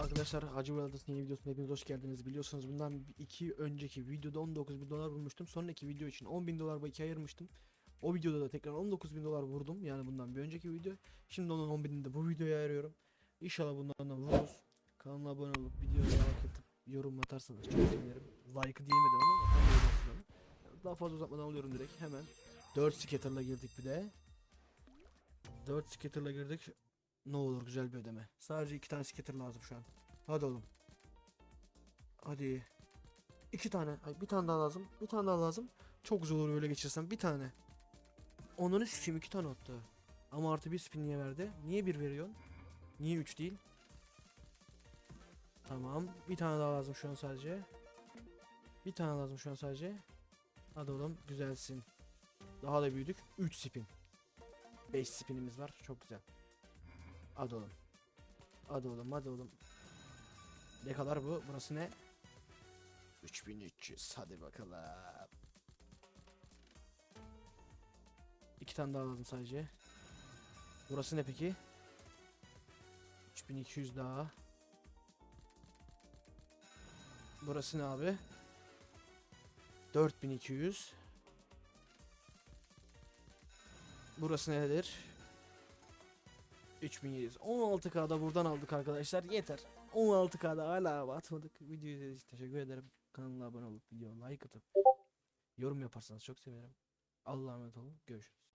arkadaşlar Hacı Adası'nın yeni videosuna hepiniz hoş geldiniz. Biliyorsunuz bundan iki önceki videoda 19 bin dolar bulmuştum. Sonraki video için 10 bin dolar bakiye ayırmıştım. O videoda da tekrar 19 bin dolar vurdum. Yani bundan bir önceki video. Şimdi onun 10 binini de bu videoya ayırıyorum. İnşallah bundan da vururuz. Kanala abone olup videoya like atıp yorum atarsanız çok sevinirim. Like'ı diyemedim ama. Daha fazla uzatmadan alıyorum direkt hemen. 4 scatter'la girdik bir de. 4 scatter'la girdik. Ne olur güzel bir ödeme. Sadece iki tane scatter lazım şu an. Hadi oğlum. Hadi. İki tane. Ay, bir tane daha lazım. Bir tane daha lazım. Çok zor olur öyle geçirsem. Bir tane. Onları sikeyim iki tane attı. Ama artı bir spin niye verdi? Niye bir veriyorsun? Niye üç değil? Tamam. Bir tane daha lazım şu an sadece. Bir tane lazım şu an sadece. Hadi oğlum güzelsin. Daha da büyüdük. 3 spin. 5 spinimiz var. Çok güzel. Hadi oğlum. Hadi oğlum hadi oğlum. Ne kadar bu? Burası ne? 3300 hadi bakalım. İki tane daha lazım sadece. Burası ne peki? 3200 daha. Burası ne abi? 4200. Burası nedir? 3700. 16K'da buradan aldık arkadaşlar. Yeter. 16K'da hala atmadık. Videoyu izlediğiniz için teşekkür ederim. Kanala abone olup videoya like atıp yorum yaparsanız çok sevinirim. Allah'a emanet olun. Görüşürüz.